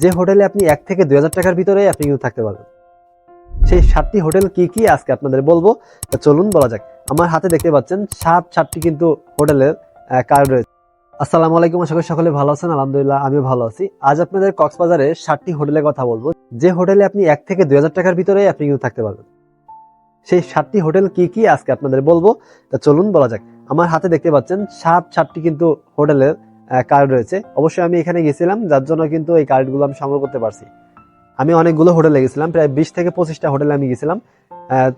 যে হোটেলে আপনি এক থেকে দুই হাজার টাকার ভিতরে আপনি কিন্তু থাকতে পারবেন। সেই সাতটি হোটেল কি কি আজকে আপনাদের বলব? তা চলুন বলা যাক। আমার হাতে দেখতে পাচ্ছেন সাত, সাতটি কিন্তু হোটেলের কার্ড রয়েছে। আসসালামু আলাইকুম, আশা করি সকলে ভালো আছেন। আলহামদুলিল্লাহ, আমিও ভালো আছি। আজ আপনাদের কক্সবাজারে সাতটি হোটেলের কথা বলব। যে হোটেলে আপনি এক থেকে দুই হাজার টাকার ভিতরে আপনি কিন্তু থাকতে পারবেন। সেই সাতটি হোটেল কি কি আজকে আপনাদের বলব? তা চলুন বলা যাক। আমার হাতে দেখতে পাচ্ছেন সাত, সাতটি কিন্তু হোটেলের কার্ড রয়েছে। অবশ্যই আমি এখানে গেছিলাম, যার জন্য কিন্তু এই কার্ডগুলো আমি সংগ্রহ করতে পারছি। আমি অনেকগুলো হোটেলে গেছিলাম, প্রায় বিশ থেকে পঁচিশটা হোটেলে আমি গেছিলাম।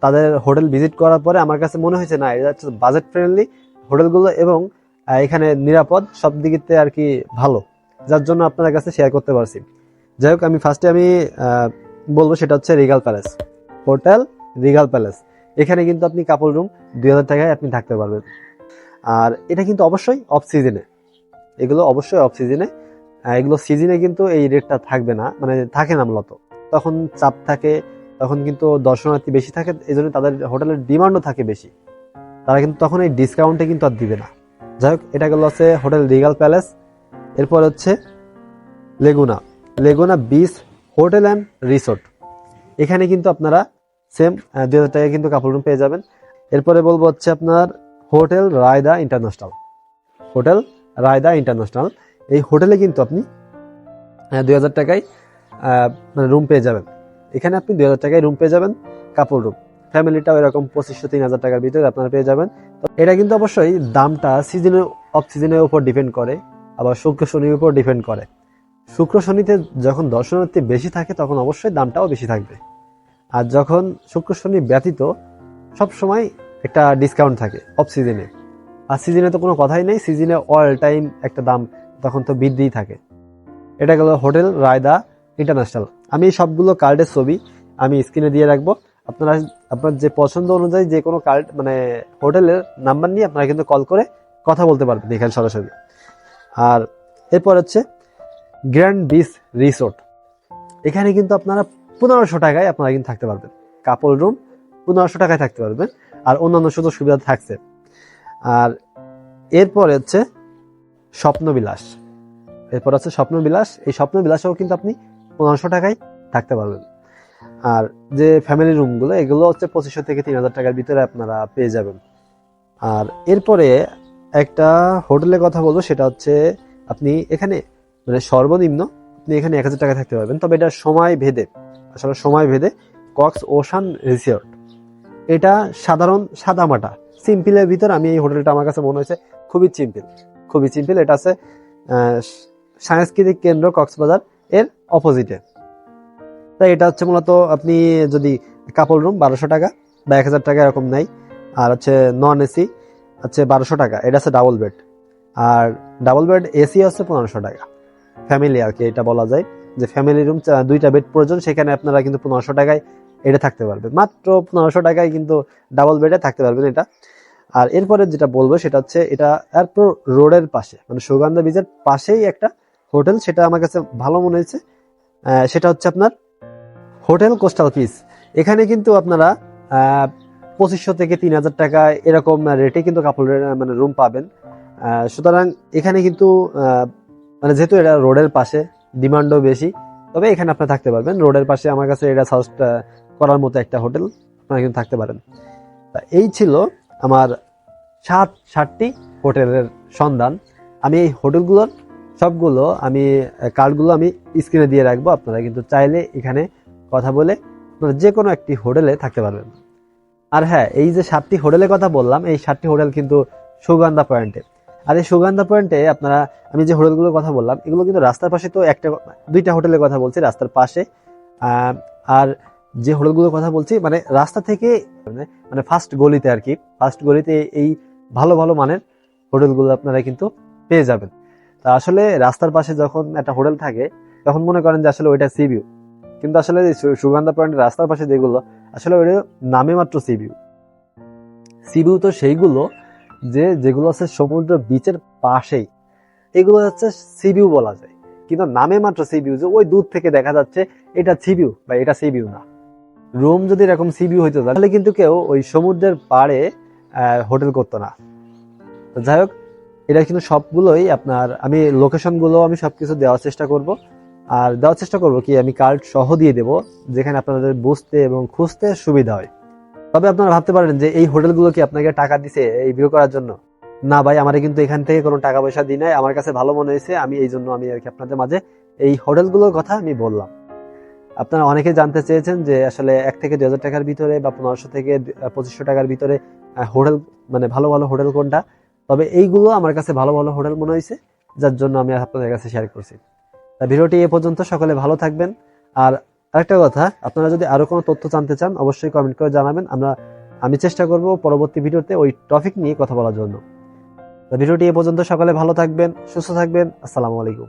তাদের হোটেল ভিজিট করার পরে আমার কাছে মনে হয়েছে, না, এটা হচ্ছে বাজেট ফ্রেন্ডলি হোটেলগুলো এবং এখানে নিরাপদ, সব দিকে আর কি ভালো। যার জন্য আপনাদের কাছে শেয়ার করতে পারছি। যাই হোক, আমি ফার্স্টে আমি বলব সেটা হচ্ছে Regal Palace hotel Regal Palace এখানে কিন্তু আপনি কাপড় রুম দুই হাজার টাকায় আপনি থাকতে পারবেন। আর এটা কিন্তু অবশ্যই অফ সিজনে এগুলো অবশ্যই অফ সিজনে এগুলো সিজনে কিন্তু এই রেটটা থাকবে না মানে থাকে না মূলত। তখন চাপ থাকে, তখন কিন্তু দর্শনার্থী বেশি থাকে এই জন্য তাদের হোটেলের ডিমান্ডও থাকে বেশি। তারা কিন্তু তখন এই ডিসকাউন্টে কিন্তু আর দিবে না। যাই হোক, এটা গেল আছে হোটেল রিগাল প্যালেস এরপর হচ্ছে Laguna Laguna beach hotel and resort এখানে কিন্তু আপনারা সেম দুই হাজার টাকায় কিন্তু কাপড় রুম পেয়ে যাবেন। এরপরে বলব হচ্ছে আপনার hotel Raida international hotel Raida international, এই হোটেলে কিন্তু আপনি দুই হাজার টাকায় মানে রুম পেয়ে যাবেন। এখানে আপনি দুই হাজার টাকায় রুম পেয়ে যাবেন কাপড় রুম ফ্যামিলিটাও এরকম পঁচিশশো, তিন হাজার টাকার ভিতরে আপনারা পেয়ে যাবেন। এটা কিন্তু অবশ্যই দামটা সিজনের অফ সিজনের উপর ডিপেন্ড করে, আবার শুক্র শনির উপর ডিপেন্ড করে। শুক্র শনিতে যখন দর্শনার্থী বেশি থাকে, তখন অবশ্যই দামটাও বেশি থাকবে। আর যখন শুক্র শনি ব্যতীত, সবসময় একটা ডিসকাউন্ট থাকে অফ সিজনে আর সিজনে তো কোনো কথাই নেই। সিজনে অল টাইম একটা দাম তখন তো বৃদ্ধিই থাকে। এটা গেল হোটেল, রায়দা ইন্টারন্যাশনাল আমি এই সবগুলো কার্ডের ছবি আমি স্ক্রিনে দিয়ে রাখব। আপনারা, আপনার যে পছন্দ অনুযায়ী যে কোনো কার্ড মানে হোটেলের নাম্বার নিয়ে আপনারা কিন্তু কল করে কথা বলতে পারবেন এখানে সরাসরি। আর এরপর হচ্ছে গ্র্যান্ড বিচ রিসোর্ট এখানে কিন্তু আপনারা পনেরোশো টাকায় আপনারা কিন্তু থাকতে পারবেন। কাপল রুম পনেরোশো টাকায় থাকতে পারবেন। আর অন্যান্য সুযোগ সুবিধা থাকছে। আর এরপরে হচ্ছে স্বপ্নবিলাস। এরপর হচ্ছে স্বপ্নবিলাস। এই স্বপ্নবিলাসেও কিন্তু আপনি পনেরোশো টাকায় থাকতে পারবেন। আর যে ফ্যামিলি রুমগুলো এগুলো হচ্ছে পঁচিশশো থেকে তিন হাজার টাকার ভিতরে আপনারা পেয়ে যাবেন। আর এরপরে একটা হোটেলের কথা বলব, সেটা হচ্ছে আপনি এখানে মানে সর্বনিম্ন আপনি এখানে এক হাজার টাকায় থাকতে পারবেন। তবে এটা সময় ভেদে, আসলে সময় ভেদে, কক্স ওশান রিসোর্ট। এটা সাধারণ সাদামাটা। সিম্পলের ভিতর আমি এই হোটেলটা আমার কাছে মনে হয়েছে খুবই সিম্পল খুবই সিম্পল। এটা আছে সাংস্কৃতিক কেন্দ্র কক্সবাজার এর অপোজিটে তাই এটা হচ্ছে মূলত আপনি যদি কাপড় রুম বারোশো টাকা বা এক হাজার টাকা এরকম নেই আর হচ্ছে নন এসি হচ্ছে বারোশো টাকা, এটা হচ্ছে ডাবল বেড আর ডাবল বেড এসি হচ্ছে পনেরোশো টাকা। ফ্যামিলি আর কি এটা বলা যায়। যে ফ্যামিলি রুম দুইটা বেড প্রয়োজন, সেখানে আপনারা কিন্তু পনেরোশো টাকায় এটা থাকতে পারবে। মাত্র পনেরোশো টাকায় কিন্তু ডাবল বেডে থাকতে পারবেন এটা। আর এরপরে যেটা বলব সেটা হচ্ছে এটা এরপর রোডের পাশে মানে সুগন্ধা বীজের পাশেই একটা হোটেল সেটা আমার কাছে ভালো মনে হয়েছে। সেটা হচ্ছে আপনার হোটেল কোস্টাল পিস এখানে কিন্তু আপনারা পঁচিশশো থেকে তিন হাজার টাকা এরকম রেটে কিন্তু কাপড়ের আহ, মানে রুম পাবেন। সুতরাং এখানে কিন্তু মানে যেহেতু এটা রোডের পাশে ডিমান্ডও বেশি তবে এখানে আপনারা থাকতে পারবেন। রোডের পাশে আমার কাছে এটা সাজেস্ট করার মতো একটা হোটেল আপনারা কিন্তু থাকতে পারেন। তা এই ছিল আমার সাত, সাতটি হোটেলের সন্ধান। আমি এই হোটেলগুলোর সবগুলো আমি কার্ডগুলো আমি স্ক্রিনে দিয়ে রাখব। আপনারা কিন্তু চাইলে এখানে কথা বলে আপনারা যে কোনো একটি হোটেলে থাকতে পারবেন। আর হ্যাঁ এই যে সাতটি হোটেলের কথা বললাম, এই সাতটি হোটেল কিন্তু সুগন্ধা পয়েন্টে। আর এই সুগন্ধা পয়েন্টে আপনারা, আমি যে হোটেলগুলোর কথা বললাম, এগুলো কিন্তু রাস্তার পাশে তো একটা, দুইটা হোটেলের কথা বলছি, রাস্তার পাশে। আর যে হোটেলগুলোর কথা বলছি মানে রাস্তা থেকে, মানে- মানে ফার্স্ট গলিতে আর কি ফার্স্ট গলিতে এই ভালো ভালো মানের হোটেলগুলো আপনারা কিন্তু পেয়ে যাবেন। তা আসলে রাস্তার পাশে যখন একটা হোটেল থাকে, তখন মনে করেন যে আসলে ওইটা সিভিউ কিন্তু আসলে সুগন্ধা পয়েন্টের রাস্তার পাশে যেগুলো, আসলে ওইটা নামে মাত্র সিভিউ তো সেইগুলো যে, যেগুলো আছে সমুদ্র বিচের পাশেই, এগুলো হচ্ছে সিভিউ বলা যায়। কিন্তু নামে মাত্র সিভিউ যে ওই দূর থেকে দেখা যাচ্ছে এটা সিভিউ বা এটা সিভিউ না। রুম যদি এরকম সিভিউ হইতো, তাহলে কিন্তু কেউ ওই সমুদ্রের পাড়ে হোটেল করতো না। যাই হোক, এটা কিন্তু সবগুলোই আপনার, আমি লোকেশনগুলো আমি সবকিছু দেওয়ার চেষ্টা করব। আর দেওয়ার চেষ্টা করব কি, আমি কার্ড সহ দিয়ে দেবো, যেখানে আপনাদের বুঝতে এবং খুঁজতে সুবিধা হয়। তবে আপনারা ভাবতে পারেন যে এই হোটেলগুলো কি আপনাকে টাকা দিছে এই ভিডিও করার জন্য? না ভাই, আমার কিন্তু এখান থেকে কোনো টাকা পয়সা দিই নাই। আমার কাছে ভালো মনে হয়েছে, আমি এই জন্য আমি আর কি আপনাদের মাঝে এই হোটেলগুলোর কথা আমি বললাম। আপনারা অনেকে জানতে চেয়েছেন যে আসলে এক থেকে দুই হাজার টাকার ভিতরে বা পনেরোশো থেকে পঁচিশশো টাকার ভিতরে হোটেল মানে ভালো ভালো হোটেল কোনটা? তবে এইগুলো আমার কাছে ভালো ভালো হোটেল মনে হয়েছে, যার জন্য আমি আপনাদের কাছে শেয়ার করছি। তা ভিডিওটি এ পর্যন্ত, সকলে ভালো থাকবেন। আর আরেকটা কথা, আপনারা যদি আরও কোনো তথ্য জানতে চান, অবশ্যই কমেন্ট করে জানাবেন। আমরা, আমি চেষ্টা করব পরবর্তী ভিডিওতে ওই টপিক নিয়ে কথা বলার জন্য। ভিডিওটি এ পর্যন্ত, সকলে ভালো থাকবেন, সুস্থ থাকবেন। আসসালামু আলাইকুম।